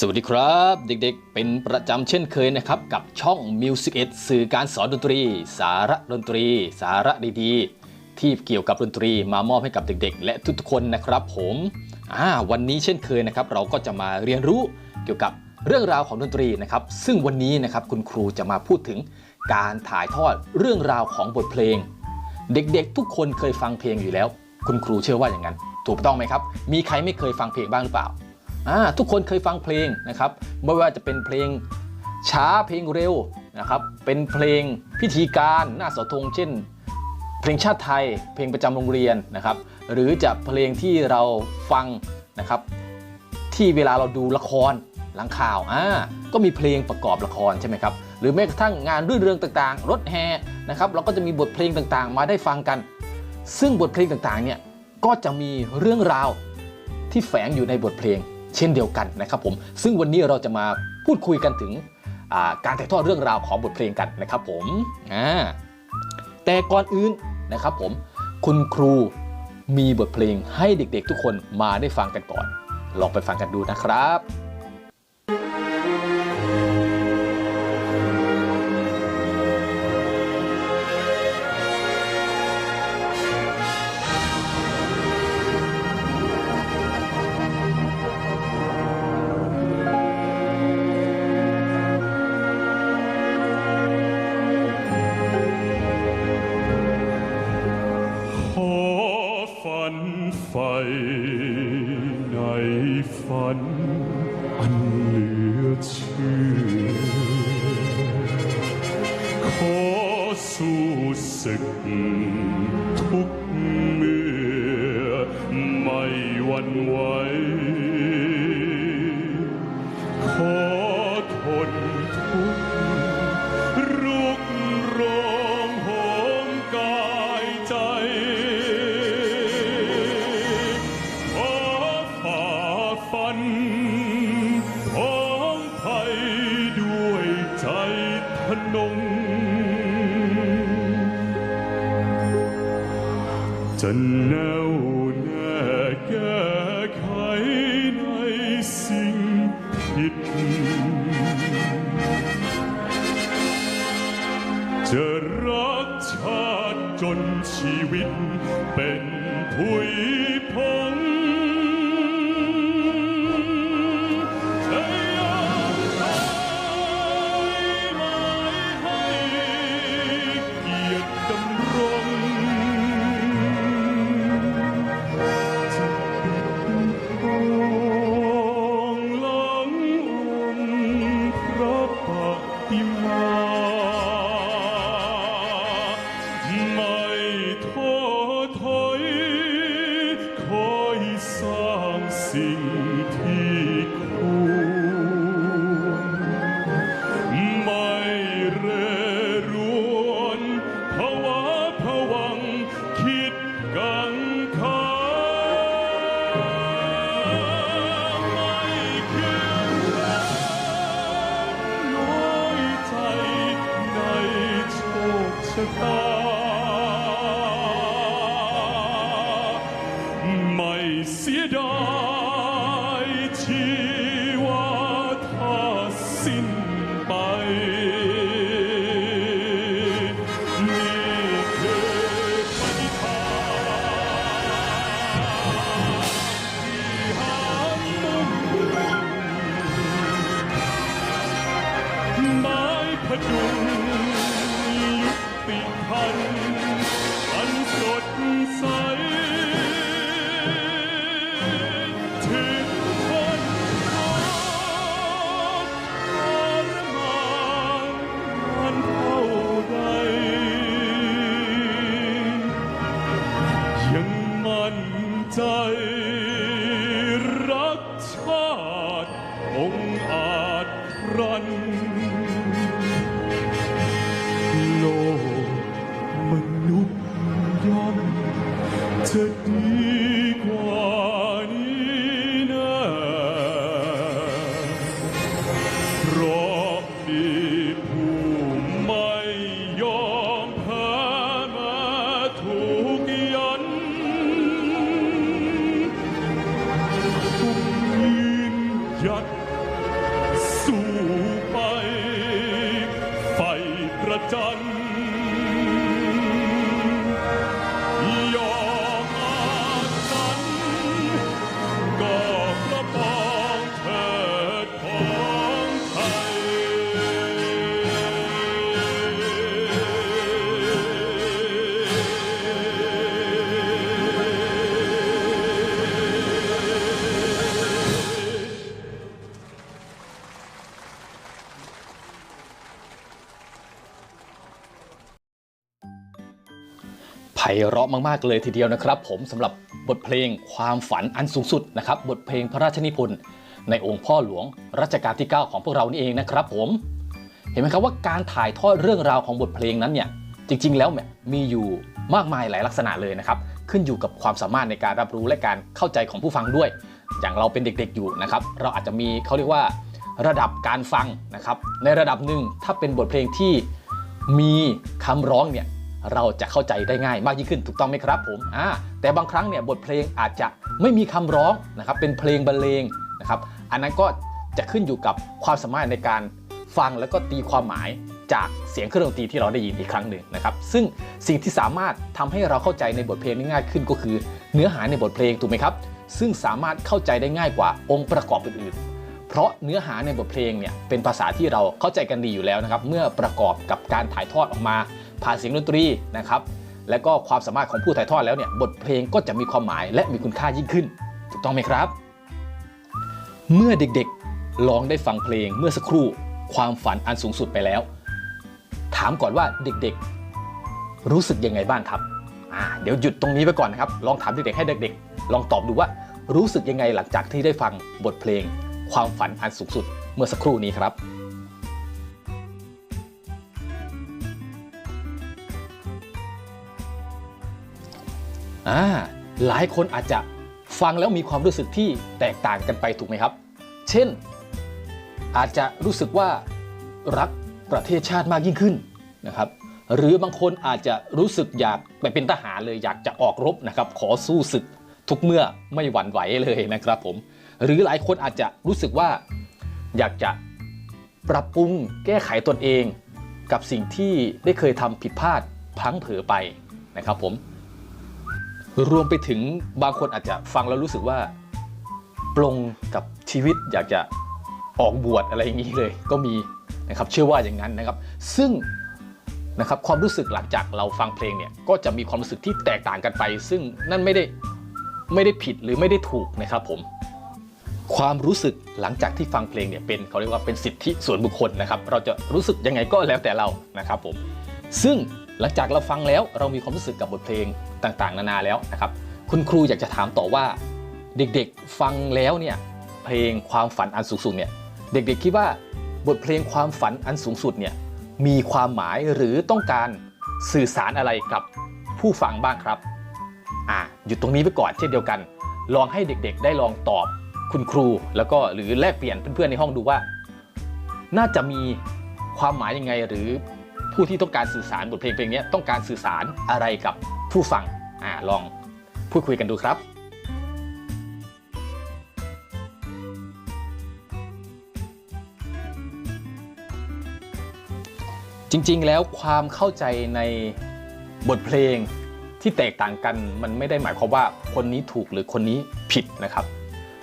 สวัสดีครับ เด็กๆ เป็นประจำเช่นเคยนะครับ กับช่อง Music 1สื่อการสอนดนตรี สาระดนตรี สาระดีๆ ที่เกี่ยวกับดนตรีมามอบให้กับเด็กๆ และทุกๆคนนะครับผมวันนี้เช่นเคยนะครับ เราก็จะมาเรียนรู้เกี่ยวกับเรื่องราวของดนตรีนะครับ ซึ่งวันนี้นะครับคุณครูจะมาพูดถึงการถ่ายทอดเรื่องราวของบทเพลง เด็กๆ ทุกคนเคยฟังเพลงอยู่แล้ว คุณครูเชื่อว่าอย่างนั้น ถูกต้องไหมครับ มีใครไม่เคยฟังเพลงบ้างหรือเปล่า อ่าทุกคนเคยฟังเพลงนะครับไม่ว่าจะเป็นเพลงช้าเพลงเร็วนะครับเป็นเพลงพิธีการหน้าเสาธงเช่น เพลงชาติไทย เพลงประจำโรงเรียนนะครับหรือจะเพลงที่เราฟังนะครับที่เวลาเราดูละครหลังข่าวอ่าก็มีเพลงประกอบละครใช่ไหมครับหรือแม้กระทั่งงานรื่นเริงต่างๆ รถแห่นะครับเราก็จะมีบทเพลงต่างๆ มาได้ฟังกัน ซึ่งบทเพลงต่างๆเนี่ยก็จะมีเรื่องราวที่แฝงอยู่ในบทเพลง เช่นเดียวกันนะครับผม ซึ่งวันนี้เราจะมาพูดคุยกันถึงการถ่ายทอดเรื่องราวของบทเพลงกันนะครับผมแต่ก่อนอื่นนะครับผมคุณครูมีบทเพลงให้เด็กๆทุกคนมาได้ฟังกันก่อน ลองไปฟังกันดูนะครับ ศึกทุกเมื่ จะแน่วแน่แก้ไขในสิ่งผิดจะรักชาติจนชีวิตเป็นผุย สิ่งที่ควรไม่เร่ร่วนภาวะผวังคิดกังขาไม่คืนน้อยใจในโชคชะตาไม่เสียดาย ไม้พดุงยุติพันอั พเราะมากๆเลยทีเดียวนะครับ ผมสำหรับบทเพลงความฝันอันสูงสุดนะครับบทเพลงพระราชนิพนธ์ในองค์พ่อหลวงรัชกาลที่ 9 ของพวกเรานี่เองนะครับผม เห็นไหมครับว่าการถ่ายทอดเรื่องราวของบทเพลงนั้นเนี่ยจริง ๆ แล้วเนี่ยมีอยู่มากมายหลายลักษณะเลยนะครับ ขึ้นอยู่กับความสามารถในการรับรู้และการเข้าใจของผู้ฟังด้วย อย่างเราเป็นเด็กๆอยู่นะครับ เราอาจจะมีเขาเรียกว่าระดับการฟังนะครับ ในระดับหนึ่งถ้าเป็นบทเพลงที่มีคำร้องเนี่ย เราจะเข้าใจได้ง่ายมากยิ่งขึ้นถูกต้องไหมครับผมอ่าแต่บางครั้งเนี่ยบทเพลงอาจจะไม่มีคำร้องนะครับเป็นเพลงบรรเลงนะครับอันนั้นก็จะขึ้นอยู่กับความสามารถในการฟังแล้วก็ตีความหมายจากเสียงเครื่องดนตรีที่เราได้ยินอีกครั้งหนึ่งนะครับ ซึ่งสิ่งที่สามารถทำให้เราเข้าใจในบทเพลงได้ง่ายขึ้นก็คือ เนื้อหาในบทเพลงถูกไหมครับ ซึ่งสามารถเข้าใจได้ง่ายกว่าองค์ประกอบอื่นๆ เพราะเนื้อหาในบทเพลงเนี่ยเป็นภาษาที่เราเข้าใจกันดีอยู่แล้วนะครับ เมื่อประกอบกับการถ่ายทอดออกมา ผ่านเสียงดนตรีนะครับและก็ความสามารถของผู้ถ่ายทอดแล้วเนี่ยบทเพลงก็จะมีความหมายและมีคุณค่ายิ่งขึ้น ถูกต้องไหมครับ เมื่อเด็กๆลองได้ฟังเพลงเมื่อสักครู่ความฝันอันสูงสุดไปแล้ว ถามก่อนว่าเด็กๆ รู้สึกยังไงบ้างครับเดี๋ยวหยุดตรงนี้ไปก่อนนะครับ ลองถามเด็กๆให้เด็กๆ ลองตอบดูว่ารู้สึกยังไงหลังจากที่ได้ฟังบทเพลง ความฝันอันสูงสุดเมื่อสักครู่นี้ครับ อ่าหลายคนอาจจะฟังแล้วมีความรู้สึกที่แตกต่างกันไปถูกไหมครับ เช่น อาจจะรู้สึกว่ารักประเทศชาติมากยิ่งขึ้นนะครับ หรือบางคนอาจจะรู้สึกอยากไปเป็นทหารเลยอยากจะออกรบนะครับ ขอสู้ศึกทุกเมื่อไม่หวั่นไหวเลยนะครับผม หรือหลายคนอาจจะรู้สึกว่าอยากจะปรับปรุงแก้ไขตนเอง กับสิ่งที่ได้เคยทำผิดพลาดพลั้งเผลอไปนะครับผม รวมไปถึงบางคนอาจจะฟังแล้วรู้สึกว่า ปลงกับชีวิตอยากจะออกบวชอะไรอย่างนี้เลยก็มีนะครับเชื่อว่าอย่างนั้นนะครับ ซึ่งนะครับความรู้สึกหลังจากเราฟังเพลงเนี่ยก็จะมีความรู้สึกที่แตกต่างกันไป ซึ่งนั่นไม่ได้ไม่ได้ผิดหรือไม่ได้ถูกนะครับผมความรู้สึกหลังจากที่ฟังเพลงเนี่ยเป็นเขาเรียกว่าเป็นสิทธิส่วนบุคคลนะครับ เราจะรู้สึกยังไงก็แล้วแต่เรานะครับผมซึ่งหลังจากเราฟังแล้วเรามีความรู้สึกกับบทเพลง ต่างๆ นานาแล้วนะครับ คุณครูอยากจะถามต่อว่าเด็กๆฟังแล้วเนี่ยเพลงความฝันอันสูงสุดเนี่ยเด็กๆคิดว่าบทเพลงความฝันอันสูงสุดเนี่ยมีความหมายหรือต้องการสื่อสารอะไรกับผู้ฟังบ้างครับอ่าหยุดตรงนี้ไปก่อนเช่นเดียวกัน ลองให้เด็กๆ ได้ลองตอบคุณครู แล้วก็หรือแลกเปลี่ยนเพื่อนๆในห้องดูว่า น่าจะมีความหมายยังไงหรือผู้ที่ต้องการสื่อสารบทเพลงเพลงนี้ต้องการสื่อสารอะไรกับ ผู้ฟังอ่าลองพูดคุยกันดูครับจริงๆ แล้วความเข้าใจในบทเพลงที่แตกต่างกันมันไม่ได้หมายความว่าคนนี้ถูกหรือคนนี้ผิดนะครับ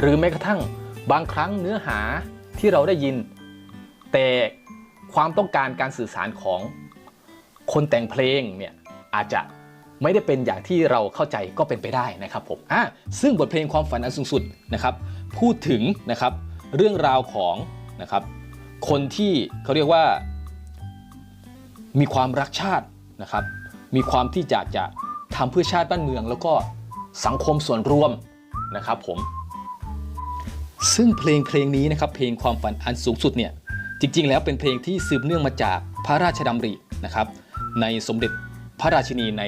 หรือแม้กระทั่งบางครั้งเนื้อหาที่เราได้ยิน แต่ความต้องการการสื่อสารของคนแต่งเพลงเนี่ยอาจจะ ไม่ได้เป็นอย่างที่เราเข้าใจก็เป็นไปได้นะครับผมอะซึ่งบทเพลงความฝันอันสูงสุดนะครับ พูดถึงนะครับเรื่องราวของนะครับ คนที่เขาเรียกว่า มีความรักชาตินะครับ มีความที่จะจะทำเพื่อชาติบ้านเมือง แล้วก็สังคมส่วนรวมนะครับผมซึ่งเพลงเพลงนี้นะครับเพลงความฝันอันสูงสุดเนี่ยจริง ๆ แล้วเป็นเพลงที่สืบเนื่องมาจากพระราชดำรินะครับ ในสมเด็จพระราชินีใน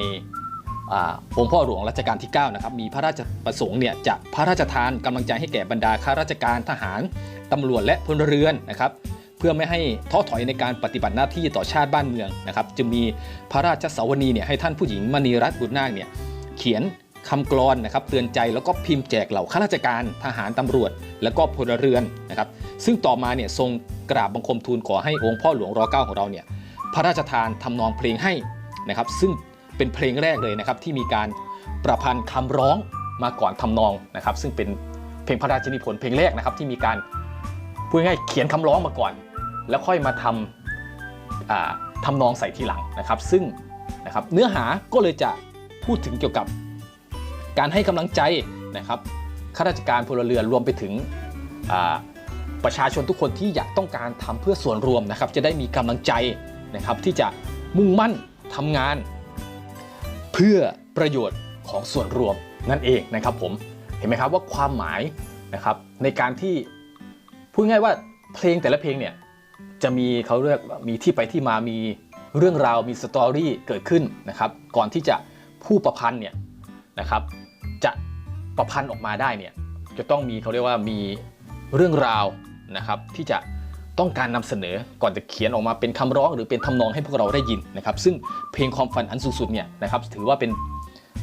องค์พ่อหลวงรัชกาลที่9นะครับมีพระราชประสงค์เนี่ยจะพระราชทานกำลังใจให้แก่บรรดาข้าราชการทหารตำรวจและพลเรือนนะครับเพื่อไม่ให้ท้อถอยในการปฏิบัติหน้าที่ต่อชาติบ้านเมืองนะครับจึงมีพระราชสาวนีเนี่ยให้ท่านผู้หญิงมณีรัตน์บุตรนาคเนี่ยเขียนคำกลอนนะครับเตือนใจแล้วก็พิมพ์แจกเหล่าข้าราชการทหารตำรวจ และก็พลเรือนนะครับซึ่งต่อมาเนี่ยทรงกราบบังคมทูลขอให้องค์พ่อหลวงรอเก้าของเราเนี่ยพระราชทานทำนองเพลงให้นะครับซึ่ง เป็นเพลงแรกเลยนะครับที่มีการประพันธ์คำร้องมาก่อนทำนองนะครับ ซึ่งเป็นเพลงพระราชนิพนธ์เพลงแรกนะครับที่มีการพูดง่ายเขียนคำร้องมาก่อน แล้วค่อยมาทำอ่าทำนองใส่ทีหลังนะครับ ซึ่งนะครับเนื้อหาก็เลยจะพูดถึงเกี่ยวกับการให้กำลังใจนะครับข้าราชการพลเรือนรวมไปถึงประชาชนทุกคนที่อยากต้องการทำเพื่อส่วนรวมนะครับ จะได้มีกำลังใจนะครับที่จะมุ่งมั่นทำงาน พื่อประโยชน์ของส่วนรวมนั่นเองนะครับผมเห็นไหมครับว่าความหมายนะครับในการที่พูดง่ายว่าเพลงแต่ละเพลงเนี่ยจะมีเขาเรียกมีที่ไปที่มามีเรื่องราวมีสตอรี่เกิดขึ้นนะครับก่อนที่จะผู้ประพันธ์เนี่ยนะครับจะประพันธ์ออกมาได้เนี่ยจะต้องมีเขาเรียกว่ามีเรื่องราวนะครับที่จะ ต้องการนำเสนอก่อนจะเขียนออกมาเป็นคำร้องหรือเป็นทำนองให้พวกเราได้ยินนะครับ ซึ่งเพลงความฝันอันสูงสุดเนี่ยนะครับถือว่าเป็น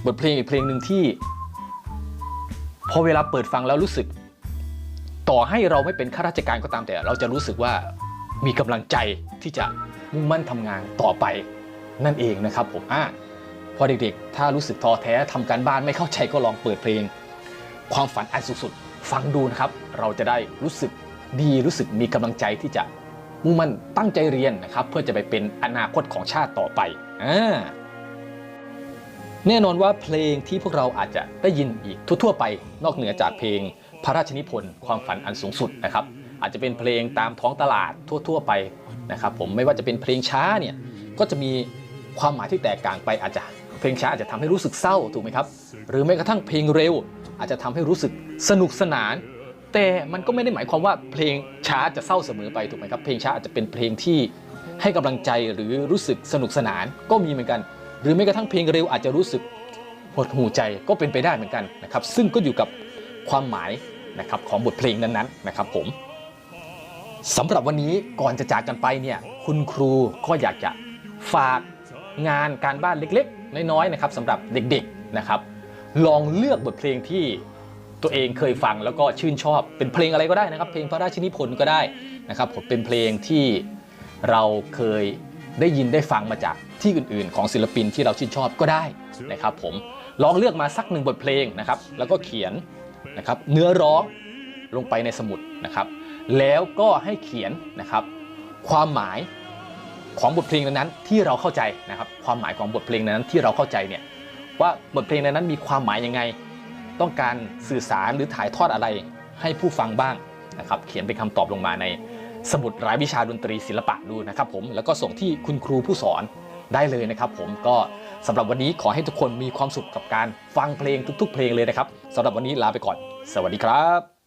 บทเพลงอีกเพลงหนึ่งที่ พอเวลาเปิดฟังแล้วรู้สึก ต่อให้เราไม่เป็นข้าราชการก็ตามแต่ เราจะรู้สึกว่ามีกำลังใจที่จะมุ่งมั่นทำงานต่อไปนั่นเองนะครับผมอะพอเด็กๆ ถ้ารู้สึกท้อแท้ทำการบ้านไม่เข้าใจก็ลองเปิดเพลง ความฝันอันสูงสุดฟังดูนะครับ เราจะได้รู้สึก ดีรู้สึกมีกำลังใจที่จะมุ่งมั่นตั้งใจเรียนนะครับ เพื่อจะไปเป็นอนาคตของชาติต่อไปอ่าแน่นอนว่าเพลงที่พวกเราอาจจะได้ยินอีกทั่วๆไป นอกเหนือจากเพลงพระราชนิพนธ์ความฝันอันสูงสุดนะครับ อาจจะเป็นเพลงตามท้องตลาดทั่ว ๆ ไปนะครับ ผมไม่ว่าจะเป็นเพลงช้าเนี่ยก็จะมีความหมายที่แตกต่างไปอาจจะเพลงช้าอาจจะทำให้รู้สึกเศร้าถูกไหมครับ หรือแม้กระทั่งเพลงเร็ว อาจจะทำให้รู้สึกสนุกสนาน แต่มันก็ไม่ได้หมายความว่าเพลงช้าจะเศร้าเสมอไปถูกไหมครับเพลงช้าอาจจะเป็นเพลงที่ให้กำลังใจหรือรู้สึกสนุกสนานก็มีเหมือนกัน หรือแม้กระทั่งเพลงเร็วอาจจะรู้สึกหดหูใจก็เป็นไปได้เหมือนกันนะครับ ซึ่งก็อยู่กับความหมายนะครับของบทเพลงนั้นๆนะครับผมสำหรับวันนี้ก่อนจะจากกันไปเนี่ยคุณครูก็อยากจะฝากงานการบ้านเล็กๆ น้อยๆนะครับสำหรับเด็กๆนะครับ ลองเลือกบทเพลงที่ ตัวเองเคยฟังแล้วก็ชื่นชอบ เป็นเพลงอะไรก็ได้นะครับ เพลงพระราชนิพนธ์ก็ได้นะครับผมเป็นเพลงที่เราเคยได้ยินได้ฟังมาจากที่อื่น ๆ ของศิลปินที่เราชื่นชอบก็ได้นะครับ ผมลองเลือกมาสักหนึ่งบทเพลงนะครับ แล้วก็เขียนนะครับเนื้อร้องลงไปในสมุดนะครับ แล้วก็ให้เขียนนะครับ ความหมายของบทเพลงนั้นที่เราเข้าใจนะครับ ความหมายของบทเพลงนั้นที่เราเข้าใจเนี่ยว่าบทเพลงนั้นมีความหมายยังไง ต้องการสื่อสารหรือถ่ายทอดอะไรให้ผู้ฟังบ้างนะครับเขียนเป็นคำตอบลงมาในสมุดรายวิชาดนตรีศิลปะดูนะครับผมแล้วก็ส่งที่คุณครูผู้สอนได้เลยนะครับผมก็สำหรับวันนี้ขอให้ทุกคนมีความสุขกับการฟังเพลงทุก ๆ เพลงเลยนะครับสำหรับวันนี้ลาไปก่อน สวัสดีครับ